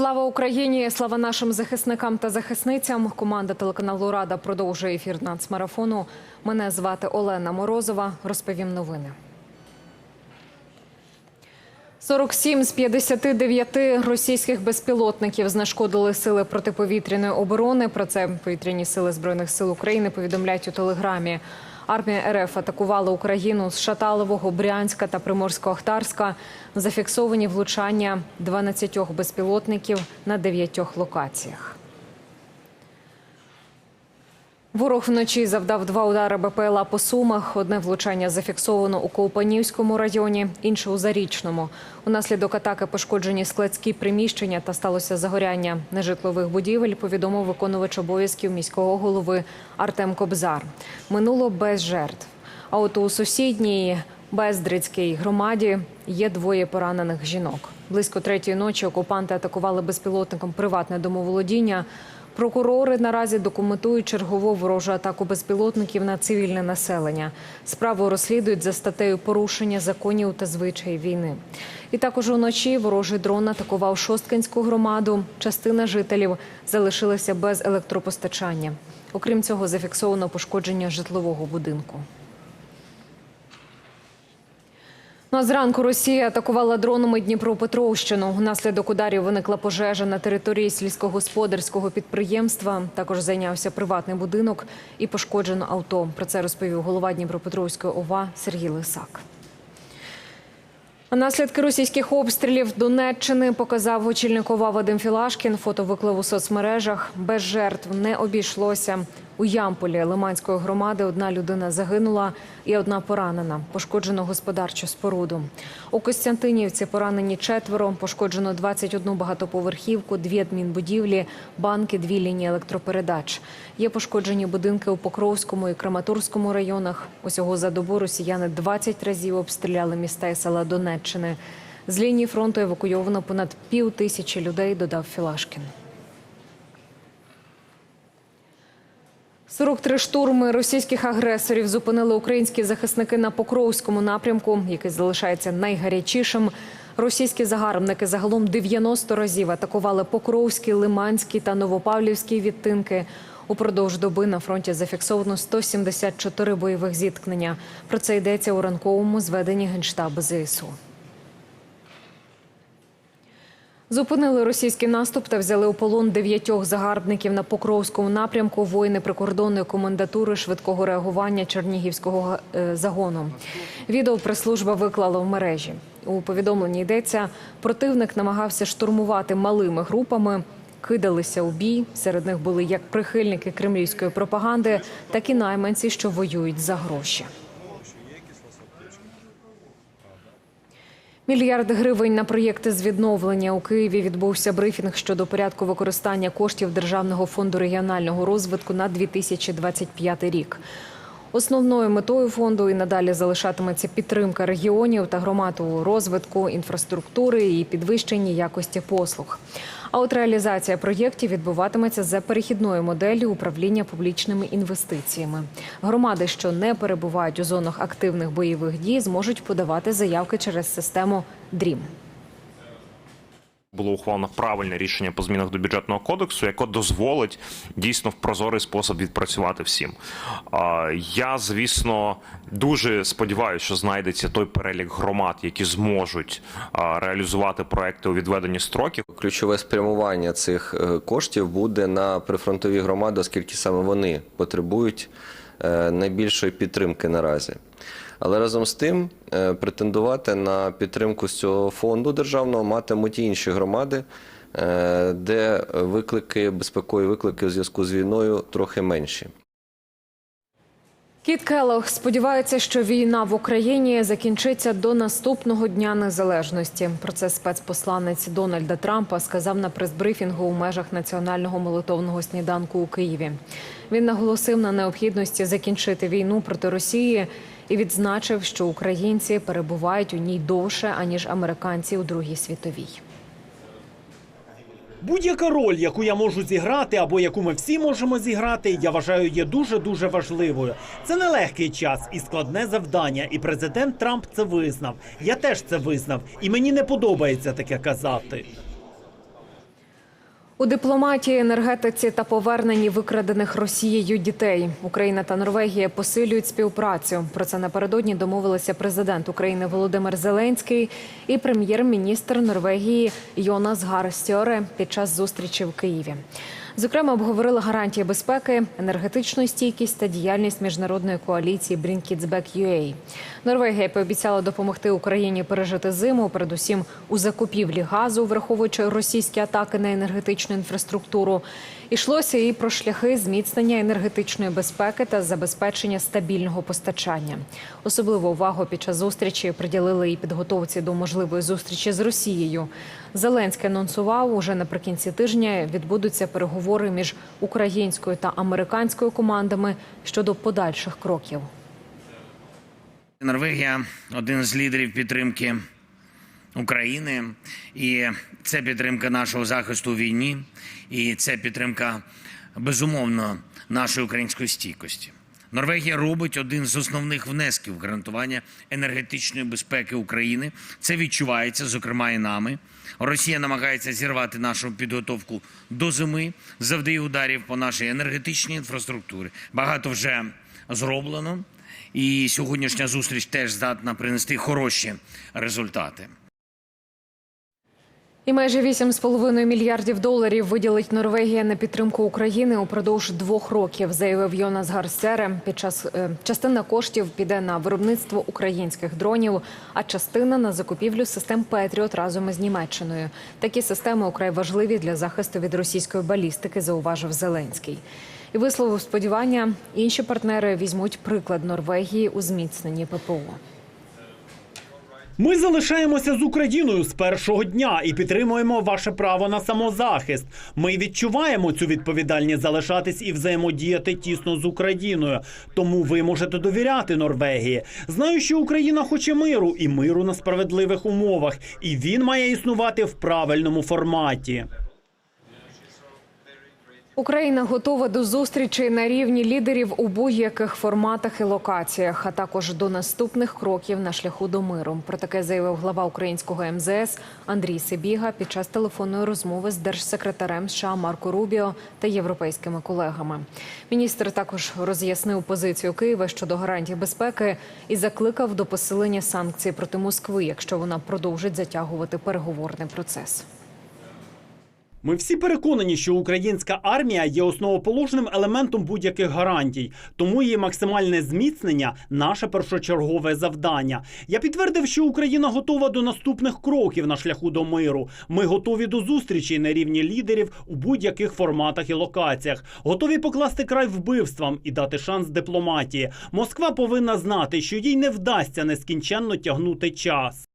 Слава Україні! Слава нашим захисникам та захисницям. Команда телеканалу Рада продовжує ефір нацмарафону. Мене звати Олена Морозова. Розповім новини. 47 з 59 російських безпілотників знешкодили сили протиповітряної оборони. Про це повітряні сили збройних сил України повідомляють у телеграмі. Армія РФ атакувала Україну з Шаталового, Брянська та Приморсько-Ахтарська. Зафіксовані влучання 12 безпілотників на 9 локаціях. Ворог вночі завдав два удари БПЛА по Сумах. Одне влучання зафіксовано у Ковпанівському районі, інше у Зарічному. Унаслідок атаки пошкоджені складські приміщення та сталося загоряння нежитлових будівель. Повідомив виконувач обов'язків міського голови Артем Кобзар. Минуло без жертв. А от у сусідній Бездрицькій громаді є двоє поранених жінок. Близько третьої ночі окупанти атакували безпілотником приватне домоволодіння. Прокурори наразі документують чергову ворожу атаку безпілотників на цивільне населення. Справу розслідують за статтею порушення законів та звичаїв війни. І також уночі ворожий дрон атакував Шосткинську громаду. Частина жителів залишилася без електропостачання. Окрім цього, зафіксовано пошкодження житлового будинку. Ну, а зранку Росія атакувала дронами Дніпропетровщину. Внаслідок ударів виникла пожежа на території сільськогосподарського підприємства. Також зайнявся приватний будинок і пошкоджено авто. Про це розповів голова Дніпропетровської ОВА Сергій Лисак. Наслідки російських обстрілів Донеччини показав очільник ОВА Вадим Філашкін. Фото виклав у соцмережах. Без жертв не обійшлося. У Ямполі Лиманської громади одна людина загинула і одна поранена. Пошкоджено господарчу споруду. У Костянтинівці поранені четверо. Пошкоджено 21 багатоповерхівку, дві адмінбудівлі, банки, дві лінії електропередач. Є пошкоджені будинки у Покровському і Краматорському районах. Усього за добу росіяни 20 разів обстріляли міста і села Донеччини. З лінії фронту евакуйовано понад пів тисячі людей, додав Філашкін. 43 штурми російських агресорів зупинили українські захисники на Покровському напрямку, який залишається найгарячішим. Російські загарбники загалом 90 разів атакували Покровський, Лиманський та Новопавлівський відтинки. Упродовж доби на фронті зафіксовано 174 бойових зіткнення. Про це йдеться у ранковому зведенні Генштабу ЗСУ. Зупинили російський наступ та взяли у полон дев'ятьох загарбників на Покровському напрямку. Воїни прикордонної комендатури швидкого реагування Чернігівського е, загону. Відео прес-служба виклала в мережі. У повідомленні йдеться, противник намагався штурмувати малими групами. Кидалися у бій. Серед них були як прихильники кремлівської пропаганди, так і найманці, що воюють за гроші. Мільярд гривень на проєкти з відновлення у Києві відбувся брифінг щодо порядку використання коштів Державного фонду регіонального розвитку на 2025 рік. Основною метою фонду і надалі залишатиметься підтримка регіонів та громад у розвитку інфраструктури і підвищенні якості послуг. А от реалізація проєктів відбуватиметься за перехідною моделлю управління публічними інвестиціями. Громади, що не перебувають у зонах активних бойових дій, зможуть подавати заявки через систему ДРІМ. Було ухвалено правильне рішення по змінах до бюджетного кодексу, яке дозволить дійсно в прозорий спосіб відпрацювати всім. Я, звісно, дуже сподіваюся, що знайдеться той перелік громад, які зможуть реалізувати проекти у відведені строків. Ключове спрямування цих е, коштів буде на прифронтові громади, оскільки саме вони потребують найбільшої підтримки наразі. Але разом з тим е, претендувати на підтримку з цього фонду державного матимуть інші громади, е, де виклики, безпекові виклики у зв'язку з війною трохи менші. Кіт Келлог сподівається, що війна в Україні закінчиться до наступного дня незалежності. Про це спецпосланець Дональда Трампа сказав на прес-брифінгу у межах національного молитовного сніданку у Києві. Він наголосив на необхідності закінчити війну проти Росії і відзначив, що українці перебувають у ній довше аніж американці у Другій світовій. Будь-яка роль, яку я можу зіграти, або яку ми всі можемо зіграти, я вважаю, є дуже дуже важливою. Це нелегкий час і складне завдання. І президент Трамп це визнав. Я теж це визнав, і мені не подобається таке казати. У дипломатії, енергетиці та поверненні викрадених Росією дітей Україна та Норвегія посилюють співпрацю. Про це напередодні домовилися президент України Володимир Зеленський і прем'єр-міністр Норвегії Йонас Гар Стьоре під час зустрічі в Києві. Зокрема, обговорили гарантії безпеки, енергетичну стійкість та діяльність міжнародної коаліції BrinkItsBack.UA. Норвегія пообіцяла допомогти Україні пережити зиму, передусім у закупівлі газу, враховуючи російські атаки на енергетичну інфраструктуру. Ішлося і про шляхи зміцнення енергетичної безпеки та забезпечення стабільного постачання. Особливу увагу під час зустрічі приділили і підготовці до можливої зустрічі з Росією. Зеленський анонсував, уже наприкінці тижня відбудуться переговори між українською та американською командами щодо подальших кроків. Норвегія один з лідерів підтримки України, і це підтримка нашого захисту у війні, і це підтримка безумовно нашої української стійкості. Норвегія робить один з основних внесків гарантування енергетичної безпеки України. Це відчувається, зокрема, і нами. Росія намагається зірвати нашу підготовку до зими, завдає ударів по нашій енергетичній інфраструктурі. Багато вже зроблено. І сьогоднішня зустріч теж здатна принести хороші результати. І майже 8,5 мільярдів доларів виділить Норвегія на підтримку України упродовж двох років, заявив Йонас Гарсере. Під час е, частина коштів піде на виробництво українських дронів, а частина на закупівлю систем Петріот разом із Німеччиною. Такі системи украй важливі для захисту від російської балістики, зауважив Зеленський. І висловив сподівання, інші партнери візьмуть приклад Норвегії у зміцненні ППО. Ми залишаємося з Україною з першого дня і підтримуємо ваше право на самозахист. Ми відчуваємо цю відповідальність залишатись і взаємодіяти тісно з Україною. Тому ви можете довіряти Норвегії. Знаю, що Україна хоче миру і миру на справедливих умовах, і він має існувати в правильному форматі. Україна готова до зустрічей на рівні лідерів у будь-яких форматах і локаціях, а також до наступних кроків на шляху до миру. Про таке заявив глава українського МЗС Андрій Сибіга під час телефонної розмови з держсекретарем США Марко Рубіо та європейськими колегами. Міністр також роз'яснив позицію Києва щодо гарантій безпеки і закликав до посилення санкцій проти Москви, якщо вона продовжить затягувати переговорний процес. Ми всі переконані, що українська армія є основоположним елементом будь-яких гарантій, тому її максимальне зміцнення наше першочергове завдання. Я підтвердив, що Україна готова до наступних кроків на шляху до миру. Ми готові до зустрічей на рівні лідерів у будь-яких форматах і локаціях, готові покласти край вбивствам і дати шанс дипломатії. Москва повинна знати, що їй не вдасться нескінченно тягнути час.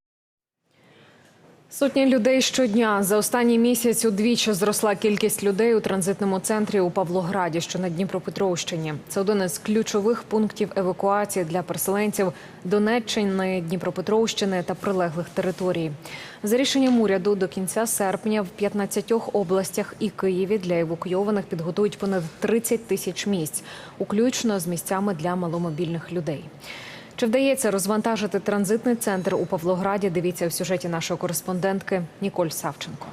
Сотні людей щодня за останній місяць удвічі зросла кількість людей у транзитному центрі у Павлограді, що на Дніпропетровщині. Це один із ключових пунктів евакуації для переселенців Донеччини, Дніпропетровщини та прилеглих територій. За рішенням уряду до кінця серпня в 15 областях і Києві для евакуйованих підготують понад 30 тисяч місць, включно з місцями для маломобільних людей. Чи вдається розвантажити транзитний центр у Павлограді? Дивіться в сюжеті нашої кореспондентки Ніколь Савченко.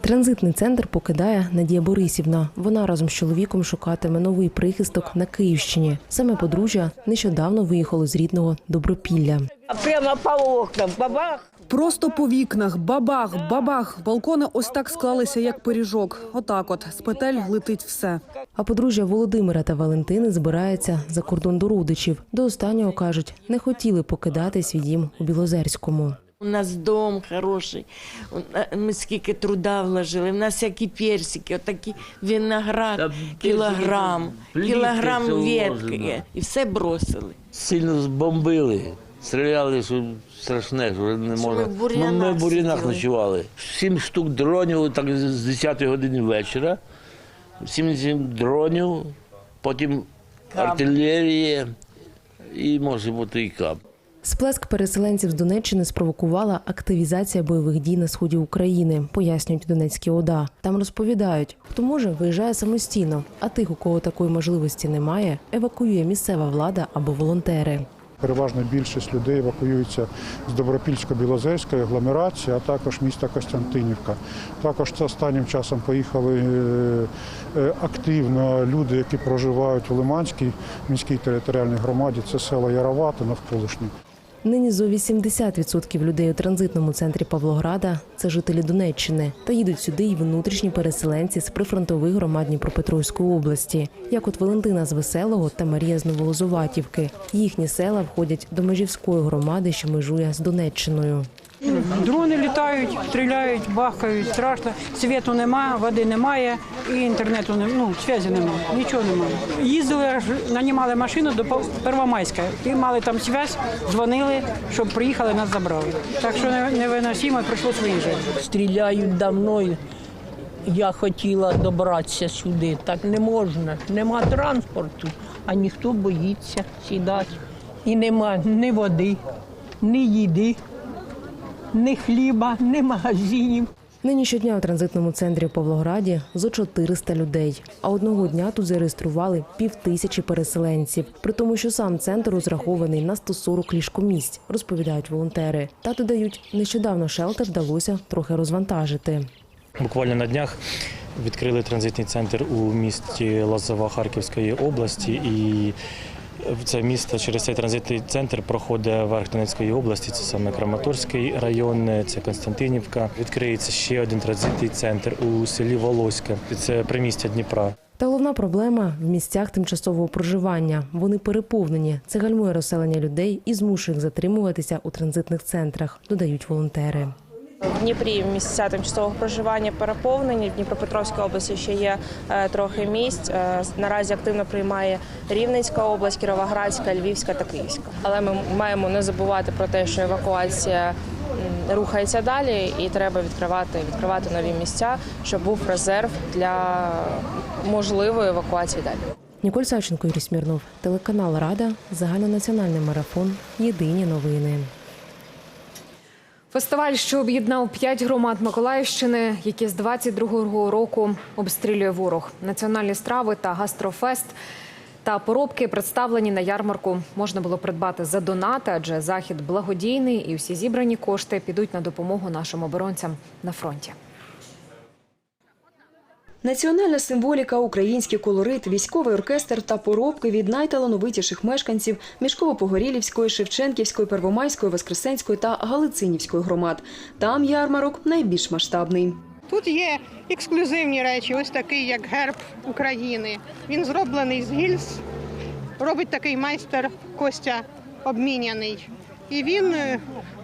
Транзитний центр покидає Надія Борисівна. Вона разом з чоловіком шукатиме новий прихисток на Київщині. Саме подружжя нещодавно виїхало з рідного Добропілля. Прямо по окнам, бабах. Просто по вікнах, бабах, бабах. Балкони ось так склалися, як пиріжок. Отак, от з петель летить все. А подружжя Володимира та Валентини збирається за кордон до родичів. До останнього кажуть, не хотіли покидати свій дім у Білозерському. У нас дом хороший. Ми скільки труда вложили. У нас всякі персики, отакі виноград, кілограм, кілограм ветки. І все бросили. Сильно збомбили. Стріляли, що страшне, що не можна. ми в бур'янах ми в бур'янах сиділи. ночували. Сім штук дронів, так з 10 години вечора. Сім, сім дронів, потім Каб. артилерія і може бути і кап. Сплеск переселенців з Донеччини спровокувала активізація бойових дій на сході України, пояснюють Донецькі ОДА. Там розповідають, хто може виїжджає самостійно, а тих, у кого такої можливості немає, евакуює місцева влада або волонтери. Переважна більшість людей евакуюється з Добропільсько-Білозерської агломерації, а також міста Костянтинівка. Також останнім часом поїхали е, е, активно люди, які проживають у Лиманській міській територіальній громаді. Це село Ярова та навколишні. Нині зо 80% людей у транзитному центрі Павлограда це жителі Донеччини. Та їдуть сюди й внутрішні переселенці з прифронтових громад Дніпропетровської області, як от Валентина з Веселого та Марія з Новолозуватівки. Їхні села входять до межівської громади, що межує з Донеччиною. Дрони літають, стріляють, бахкають, страшно. Світу нема, води немає і інтернету не ну, зв'язі немає, нічого немає. Їздили, нанімали машину до Первомайська і мали там зв'язь, дзвонили, щоб приїхали, нас забрали. Так що не- невиносимо, прийшлося виїжджати. стріляють давно. Я хотіла добратися сюди. Так не можна. Нема транспорту, а ніхто боїться сідати. І нема ні води, ні їди, ні хліба, ні магазинів. Нині щодня у транзитному центрі у Павлограді зо 400 людей. А одного дня тут зареєстрували півтисячі переселенців. При тому, що сам центр розрахований на 140 ліжкомісць, розповідають волонтери. Та додають, нещодавно шелтер вдалося трохи розвантажити. Буквально на днях відкрили транзитний центр у місті Лозова Харківської області, і в це місто через цей транзитний центр проходить верх Донецької області. Це саме Краматорський район, це Константинівка. Відкриється ще один транзитний центр у селі Волоське. Це примістя Дніпра. Та головна проблема в місцях тимчасового проживання. Вони переповнені. Це гальмує розселення людей і змушує їх затримуватися у транзитних центрах, додають волонтери. В Дніпрі місця тимчасового проживання переповнені. В Дніпропетровській області ще є е, трохи місць. Е, наразі активно приймає Рівненська область, Кіровоградська, Львівська та Київська. Але ми маємо не забувати про те, що евакуація рухається далі, і треба відкривати відкривати нові місця, щоб був резерв для можливої евакуації далі. Ніколь Савченко, Юрій Смірнов, телеканал Рада, загальнонаціональний марафон. Єдині новини. Фестиваль, що об'єднав п'ять громад Миколаївщини, які з 22-го року обстрілює ворог. Національні страви та гастрофест та поробки представлені на ярмарку. Можна було придбати за донати, адже захід благодійний, і всі зібрані кошти підуть на допомогу нашим оборонцям на фронті. Національна символіка, український колорит, військовий оркестр та поробки від найталановитіших мешканців Мішково-Погорілівської, Шевченківської, Первомайської, Воскресенської та Галицинівської громад. Там ярмарок найбільш масштабний. Тут є ексклюзивні речі, ось такий, як герб України. Він зроблений з гільз, робить такий майстер Костя обміняний. І він е,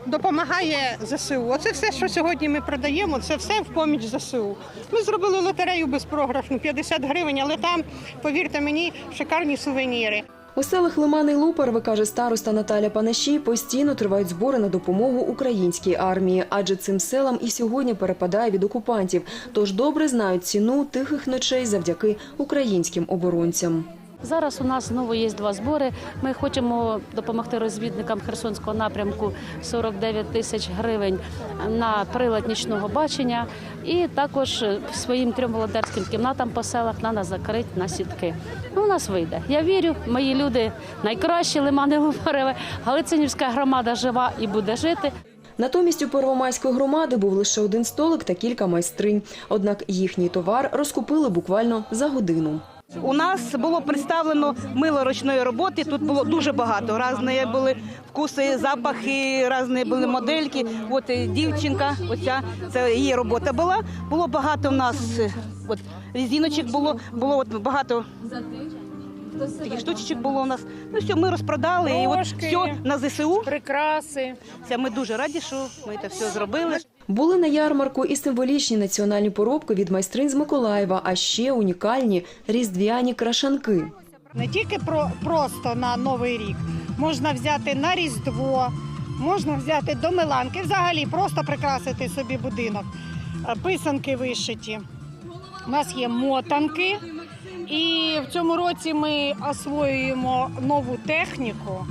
допомагає ЗСУ. Оце все, що сьогодні ми продаємо, це все в поміч ЗСУ. Ми зробили лотерею безпрограшну 50 гривень, але там, повірте мені, шикарні сувеніри. У селах Лиман і Лупарви, каже староста Наталя Панаші, постійно тривають збори на допомогу українській армії, адже цим селам і сьогодні перепадає від окупантів. Тож добре знають ціну тихих ночей завдяки українським оборонцям. Зараз у нас знову є два збори. Ми хочемо допомогти розвідникам Херсонського напрямку 49 тисяч гривень на прилад нічного бачення, і також своїм трьом волонтерським кімнатам по селах треба закрити на сітки. Ну, у нас вийде. Я вірю, мої люди найкращі лимани Луфареве. Галицинівська громада жива і буде жити. Натомість у Первомайської громади був лише один столик та кілька майстринь. Однак їхній товар розкупили буквально за годину. У нас було представлено мило ручної роботи. Тут було дуже багато. Різні були вкуси, запахи, різні були модельки. От е, дівчинка, оця це її робота була. Було багато в нас е, от різіночок було, було от багато. Таких штучок було у нас. Ну все, ми розпродали і от все на ЗСУ. Прикраси. Це ми дуже раді, що ми це все зробили. Були на ярмарку і символічні національні поробки від майстринь з Миколаєва, а ще унікальні різдвяні крашанки. Не тільки про просто на новий рік, можна взяти на різдво, можна взяти до Миланки, взагалі просто прикрасити собі будинок. Е, Писанки вишиті. У нас є мотанки, і в цьому році ми освоюємо нову техніку,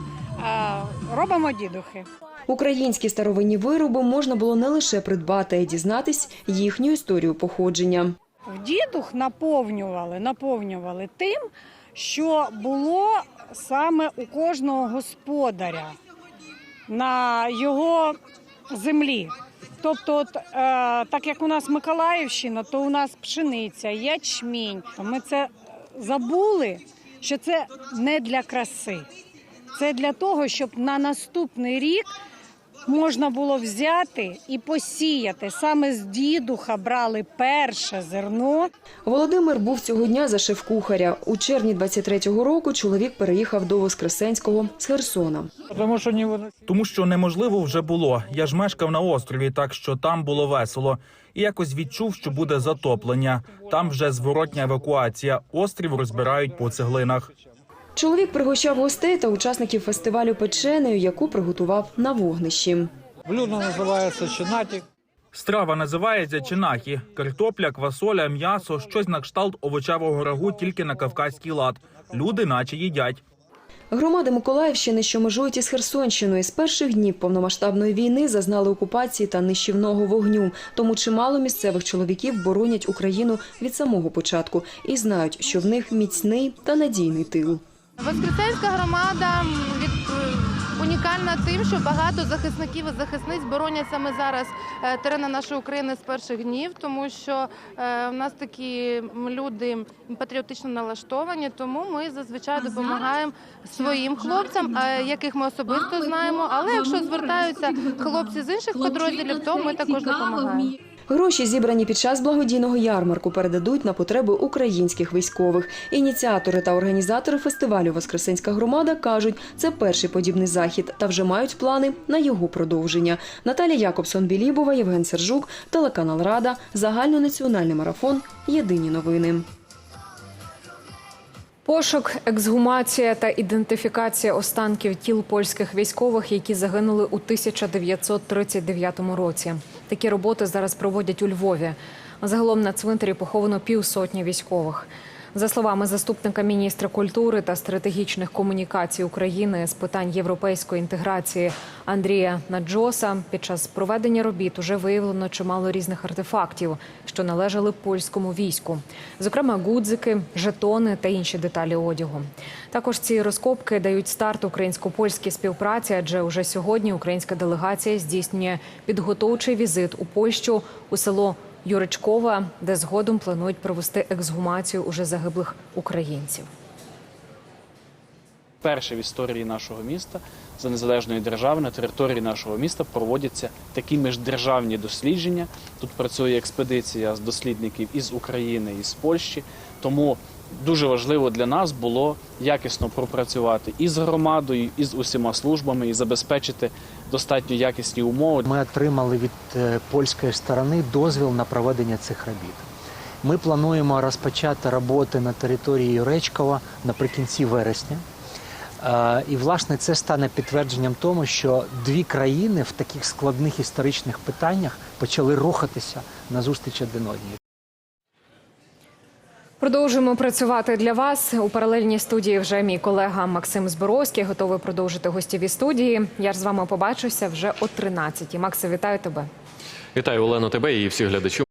робимо дідухи. Українські старовинні вироби можна було не лише придбати, а й дізнатись їхню історію походження. В дідух наповнювали, наповнювали тим, що було саме у кожного господаря на його землі. Тобто, от, е, так як у нас Миколаївщина, то у нас пшениця, ячмінь. Ми це забули, що це не для краси. Це для того, щоб на наступний рік можна було взяти і посіяти. Саме з дідуха брали перше зерно. Володимир був цього дня за шеф-кухаря. У червні 23-го року чоловік переїхав до Воскресенського з Херсона. Тому що тому що неможливо вже було. Я ж мешкав на острові, так що там було весело. І якось відчув, що буде затоплення. Там вже зворотня евакуація. Острів розбирають по цеглинах. Чоловік пригощав гостей та учасників фестивалю печенею, яку приготував на вогнищі. Блюдо називається чинатік. Страва називається чинахі. Картопля, квасоля, м'ясо, щось на кшталт овочевого рагу тільки на кавказький лад. Люди наче їдять. Громади Миколаївщини, що межують із Херсонщиною, з перших днів повномасштабної війни зазнали окупації та нищівного вогню. Тому чимало місцевих чоловіків боронять Україну від самого початку і знають, що в них міцний та надійний тил. Воскресенська громада від унікальна тим, що багато захисників і захисниць боронять саме зараз е, терени нашої України з перших днів, тому що е, в нас такі люди патріотично налаштовані. Тому ми зазвичай допомагаємо своїм хлопцям, е, яких ми особисто знаємо. Але якщо звертаються хлопці з інших підрозділів, то ми також допомагаємо. Гроші, зібрані під час благодійного ярмарку, передадуть на потреби українських військових. Ініціатори та організатори фестивалю Воскресенська громада кажуть, це перший подібний захід та вже мають плани на його продовження. Наталія Якобсон Білібова, Євген Сержук, телеканал Рада, загальнонаціональний марафон. Єдині новини. Пошук, ексгумація та ідентифікація останків тіл польських військових, які загинули у 1939 році. Такі роботи зараз проводять у Львові. Загалом на цвинтарі поховано півсотні військових. За словами заступника міністра культури та стратегічних комунікацій України з питань європейської інтеграції Андрія Наджоса, під час проведення робіт уже виявлено чимало різних артефактів, що належали польському війську, зокрема гудзики, жетони та інші деталі одягу. Також ці розкопки дають старт українсько-польській співпраці, адже уже сьогодні українська делегація здійснює підготовчий візит у Польщу у село Юричкова, де згодом планують провести ексгумацію уже загиблих українців. Вперше в історії нашого міста за незалежної держави на території нашого міста проводяться такі міждержавні дослідження. Тут працює експедиція з дослідників із України і з Польщі. Тому дуже важливо для нас було якісно пропрацювати і з громадою, і з усіма службами, і забезпечити достатньо якісні умови. Ми отримали від е, польської сторони дозвіл на проведення цих робіт. Ми плануємо розпочати роботи на території Юречкова наприкінці вересня. Е, І, власне, це стане підтвердженням тому, що дві країни в таких складних історичних питаннях почали рухатися назустріч один одній. Продовжуємо працювати для вас у паралельній студії. Вже мій колега Максим Зборовський готовий продовжити гостєві студії. Я ж з вами побачуся вже о 13 Максе, вітаю тебе. Вітаю Олено, тебе і всіх глядачів.